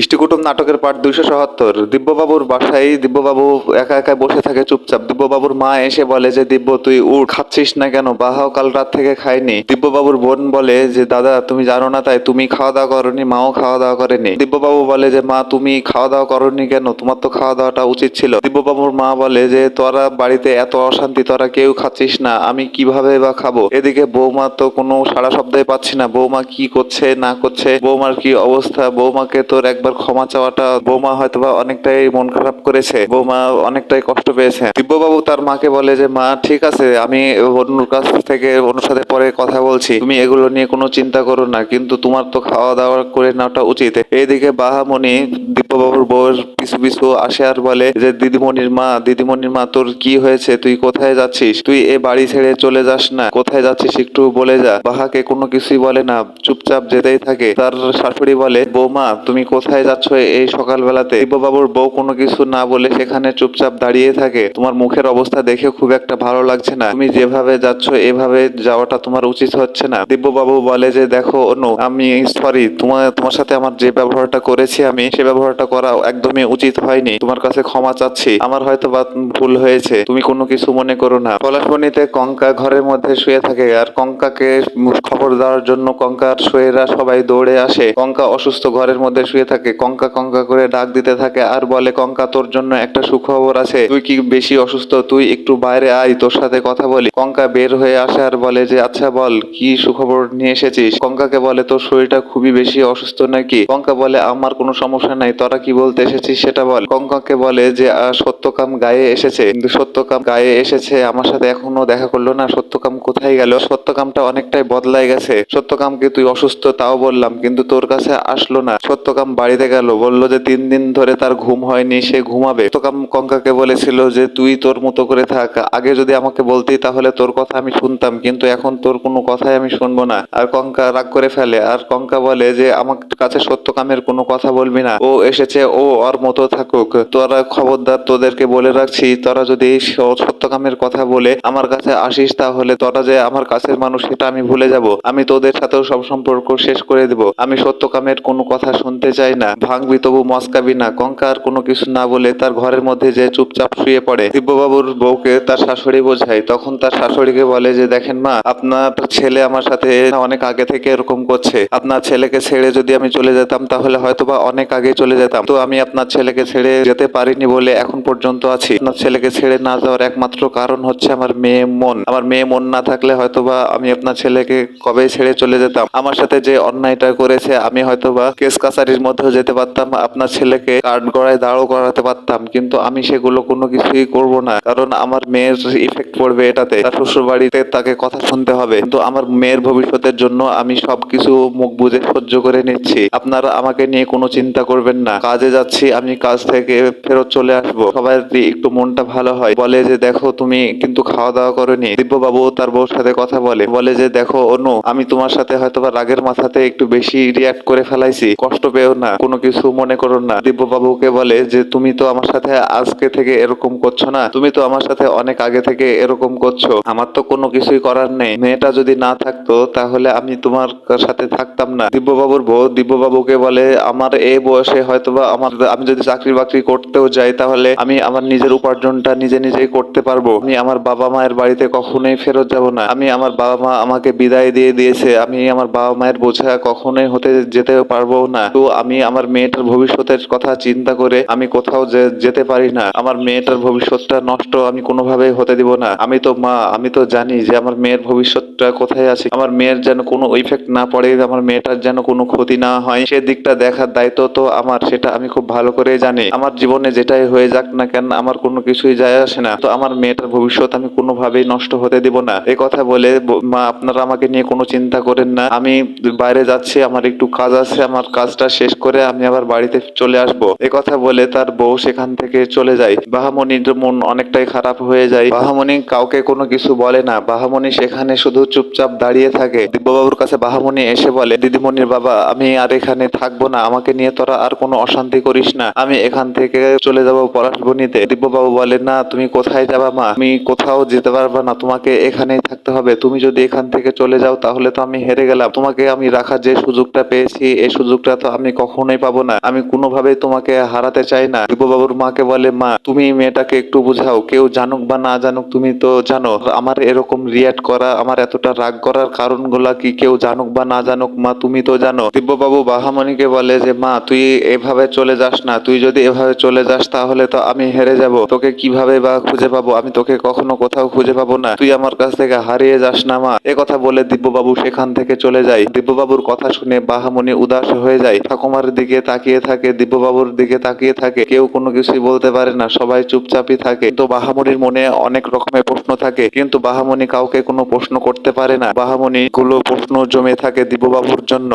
ইষ্টিকুটুম নাটকের পার্ট দুইশো সত্তর দিব্যবাবুর বাসায় দিব্যবাবু একা একা বসে থাকে চুপচাপ। দিব্যবাবুর মা এসে বলে যে, দিব্য, তুই উঠ। খাচ্ছিস না কেন? বাহাও কাল রাত থেকে খায়নি দিব্যবাবুর বোন বলে যে, দাদা, তুমি জানো না, তাই তুমি খাওয়া দাওয়া করনি, মাও খাওয়া দাওয়া করেনি। দিব্যবাবু বলে যে, মা, তুমি খাওয়া দাওয়া করনি কেন? তোমার তো খাওয়া দাওয়াটা উচিত ছিল। দিব্যবাবুর মা বলে যে, তোরা বাড়িতে এত অশান্তি, তোরা কেউ খাচ্ছিস না। আমি কীভাবে বা খাব? এদিকে বৌমা তো কোনো সারা শব্দই পাচ্ছি না। বৌমা কি করছে, না করছে, বৌমার কি অবস্থা? বৌমাকে তোর একবার ক্ষমা চাওয়াটা বৌমা হয়তো বা অনেকটাই মন খারাপ করেছে। বৌমা অনেকটাই কষ্ট পেয়েছে। দিব্যবাবু তার মাকে বলে যে, মা, ঠিক আছে, আমি অনুর কাছ থেকে অনুর সাথে পরে কথা বলছি। তুমি এগুলো নিয়ে কোনো চিন্তা করো না, কিন্তু তোমার তো খাওয়া দাওয়া করে নেওয়াটা উচিত। এইদিকে বাহামণি দিব্যবাবুর বউয়ের পিছু পিছু আসে আর বলে যে, দিদিমণির মা দিদিমণির মা, তোর কি হয়েছে? তুই কোথায় যাচ্ছিস? তুই এ বাড়ি ছেড়ে চলে যাস না। কোথায় যাচ্ছিস একটু বলে যা। বাহাকে কোনো কিছুই বলে না, চুপচাপ যেতেই থাকে। তার শাশুড়ি বলে, বৌমা, তুমি কোথায় যাচ্ছ এই সকালবেলাতে? দিব্যবাবুর বউ কোনো কিছু না বলে সেখানে চুপচাপ দাঁড়িয়ে থাকে। তোমার মুখের অবস্থা দেখে খুব একটা ভালো লাগছে না। তুমি যেভাবে যাচ্ছ, এভাবে যাওয়াটা তোমার উচিত হচ্ছে না। দিব্যবাবু বলে যে, দেখো, অনু, আমি সরি, তোমার তোমার সাথে আমার যে ব্যবহারটা করেছি আমি, সে ব্যবহারটা করা একদমই উচিত হয়নি। তোমার কাছে ক্ষমা চাচ্ছি। আমার হয়তো বা ভুল হয়েছে। তুমি কোনো কিছু মনে করো না। পলাশমণিতে কঙ্কা ঘরের মধ্যে শুয়ে থাকে আর কঙ্কাকে খবর দেওয়ার জন্য কঙ্কার শোয়েরা সবাই দৌড়ে আসে। কঙ্কা অসুস্থ ঘরের মধ্যে শুয়ে থাকে। কঙ্কা কঙ্কা করে ডাক দিতে থাকে আর বলে, কঙ্কা, তোর জন্য একটা সুখবর আছে। তুই কি বেশি অসুস্থ? তুই একটু বাইরে আয়, তোর সাথে কথা বলি। কঙ্কা বের হয়ে আসে আর বলে যে আচ্ছা বল, কি সুখবর নিয়ে এসেছিস? কঙ্কাকে বলে, তোর শরীরটা খুবই বেশি অসুস্থ নাকি? কঙ্কা বলে, আমার কোনো সমস্যা নাই, তোরা কি বলতে এসেছিস সেটা বল। কঙ্কাকে বলে যে সত্যকাম গায়ে এসেছে। কিন্তু সত্যকাম গায়ে এসেছে, আমার সাথে এখনও দেখা করল না। সত্যকাম কোথায় গেল? সত্যকামটা অনেকটাই বদলাই গেছে। সত্যকামকে তুই অসুস্থ তাও বললাম, কিন্তু তোর কাছে আসলো না। সত্যকাম বাড়িতে গেল, বলল যে তিন দিন ধরে তার ঘুম হয়নি, সে ঘুমাবে। সত্যকাম কঙ্কাকে বলেছিল যে তুই তোর মতো করে থাক, আগে যদি আমাকে বলতি তাহলে তোর কথা আমি শুনতাম, কিন্তু এখন তোর কোনো কথাই আমি শুনব না। আর কঙ্কা রাগ করে ফেলে, আর কঙ্কা বলে যে আমার কাছে সত্যকামের কোনো কথা বলবি না। ও এসেছে, ও ওর মতো থাকুক। তোরা খবরদার, তোদেরকে বলে রাখছি, তোরা যদি এই স- সত্যকামের কথা বলে আমার কাছে আসিস তাহলে তোরা যে আমার কাছের মানুষ, সেটা আমি ভুলে যাব। আমি তোদের সাথেও সব সম্পর্ক শেষ করে দেব। আমি সত্যকামের কোনো কথা শুনতে চাই না। ভাঙবি তবু মস্কাবি না কঙ্কার কোনো কিছু না বলে তার ঘরের মধ্যে যে চুপচাপ শুয়ে পড়ে। দিব্যবাবুর বউকে তার শাশুড়ি বোঝায়। তখন তার শাশুড়িকে বলে যে, দেখেন মা, আপনার ছেলে আমার সাথে অনেক আগে থেকে এরকম করছে। আপনার ছেলেকে ছেড়ে যদি আমি চলে যেতাম, তাহলে হয়তোবা অনেক আগে চলে যেতাম। তো আমি আপনার ছেলেকে ছেড়ে যেতে পারিনি বলে এখন পর্যন্ত আছি। আপনার ছেলেকে ছেড়ে না যাওয়ার একমাত্র কারণ হচ্ছে আমার মেয়ে মন। আমার মেয়ে মন না থাকলে হয়তোবা আমি আপনার ছেলেকে কবে ছেড়ে চলে যেতাম? আমার সাথে যে অন্যায়টা করেছে, আমি হয়তোবা কেস কাছারির মধ্যেও যেতে পারতাম, আপনার ছেলেকে কাঠ গড়ায় দাঁড়ও করাতে পারতাম, কিন্তু আমি সেগুলো কোনো কিছুই করব না। কারণ আমার মেয়ের ইফেক্ট পড়বে এটাতে। তার শ্বশুর বাড়িতে তাকে কথা শুনতে হবে। কিন্তু আমার মেয়ের ভবিষ্যতের জন্য আমি সবকিছু মুখ বুঝে সহ্য করে নিচ্ছি। আপনারা আমাকে নিয়ে কোনো চিন্তা করবেন না। কাজে যাচ্ছি, আমি কাজ থেকে ফেরত চলে আসব। সবাই একটু মনটা ভালো হয়, বলে যে, দেখো, তুমি কিন্তু খাওয়া দাওয়া করনি। দিব্যবাবু তার বউর সাথে কথা বলে। বলে যে, দেখো, অনু, আমি তোমার সাথে হয়তোবা রাগের মাথাতে একটু বেশি রিয়াক্ট করে ফেলাইছি। কষ্ট পেও না। কোনো কিছু মনে করো না। দিব্যবাবুকে বলে যে, তুমি তো আমার সাথে আজকে থেকে এরকম করছ না। তুমি তো আমার সাথে অনেক আগে থেকে এরকম করছ। আমার তো কোনো কিছুই করার নেই। মেয়েটা যদি না থাকতো, তাহলে আমি তোমার সাথে থাকতাম না। দিব্যবাবুর বউ দিব্যবাবুকে বলে, আমার এই বয়সে হয়তোবা আমার আমি যদি চাকরি বাকরি করতেও যাই, তাহলে আমি আমার নিজের উপার্জনটা নিজে নিজেই করতে পারব। আমি আমার বাবা মায়ের বাড়িতে কখনোই ফেরত যাব না। আমি আমার বাবা মা আমাকে বিদায় দিয়ে দিয়েছে। আমি আমার বাবা মায়ের বোঝা কখনোই হতে যেতে পারব না। তো আমি আমার মেয়েটার ভবিষ্যতের কথা চিন্তা করে আমি কোথাও যেতে পারি না, আমার মেয়েটার ভবিষ্যৎটা নষ্ট আমি কোনোভাবেই হতে দিব না। আমি তো মা, আমি তো জানি যে আমার মেয়ের ভবিষ্যৎটা কোথায় আছে। আমার মেয়ের যেন কোনো ইফেক্ট না পড়ে, আমার মেয়েটার যেন কোনো ক্ষতি না হয়। সে দিকটা দেখার দায়িত্ব তো আমার, সেটা আমি খুব ভালো করে জানি। আমার জীবনে যেটাই হয়ে যাক না কেন, আমার কোনো কিছুই যায় আসে না। তো আমার মেয়েটার ভবিষ্যৎ আমি কোনোভাবেই নষ্ট হতে দিব না। এই কথা বলে মা, আপনারা আমাকে নিয়ে কোনো চিন্তা করেন না। আমি বাইরে যাচ্ছি, আমার একটু কাজ আছে, আমার কাজটা শেষ করে আমি আবার বাড়িতে চলে আসব। এ কথা বলে তার বউ সেখান থেকে চলে যায়। বাহামণির মন অনেকটাই খারাপ হয়ে যায়। বাহামণি কাউকে কোনো কিছু বলে না। বাহামণি সেখানে শুধু চুপচাপ দাঁড়িয়ে থাকে। দিব্যবাবুর কাছে বাহামণি এসে বলে, দিদিমণির বাবা, আমি আর এখানে থাকব না। আমাকে নিয়ে তোরা আর কোনো অশান্তি করিস না। আমি এখান থেকে চলে যাব পলাশবনিতে। দিব্যবাবু বলে, না, তুমি কোথায় যাবা মা? আমি কোথাও যেতে পারবে না। তোমাকে এখানেই থাকতে হবে। তুমি যদি এখান থেকে চলে যাও, তাহলে তো আমি হেরে গেলাম। তোমাকে আমি রাখার যে সুযোগটা পেয়েছি এই সুযোগটা তো আমি কখনোই কখনোই পাবো না। আমি কোনোভাবেই তোমাকে হারাতে চাই না। দিব্যবাবুর মাকে বলে, মা, তুমি মেয়েটাকে একটু বুঝাও। কেউ জানুক বা না জানুক, তুমি তো জানো। আমার এরকম রিয়াক্ট করা, আমার এতটা রাগ করার কারণগুলা কি কেউ জানুক বা না জানুক? মা, তুমি তো জানো। দিব্যবাবু বাহামণিকে বলে যে, মা, তুই এভাবে চলে যাস না। তুই যদি এভাবে চলে যাস, তাহলে তো আমি হেরে যাব। তোকে কীভাবে বা খুঁজে পাবো? আমি তোকে কখনো কোথাও খুঁজে পাবো না। তুই আমার কাছ থেকে হারিয়ে যাস না, মা। এ কথা বলে দিব্যবাবু সেখান থেকে চলে যায়। দিব্যবাবুর কথা শুনে বাহামণি উদাস হয়ে যায়। ঠাকুমার দিকে তাকিয়ে থাকে দিব্যবাবুর দিকে তাকিয়ে থাকে, কেউ কোনো কিছুই বলতে পারে না, সবাই চুপচাপই থাকে। তো বাহামণির মনে অনেক রকমের প্রশ্ন থাকে, কিন্তু বাহামণি কাউকে কোনো প্রশ্ন করতে পারে না। বাহামণি গুলো প্রশ্ন জমে থাকে দিব্যবাবুর জন্য।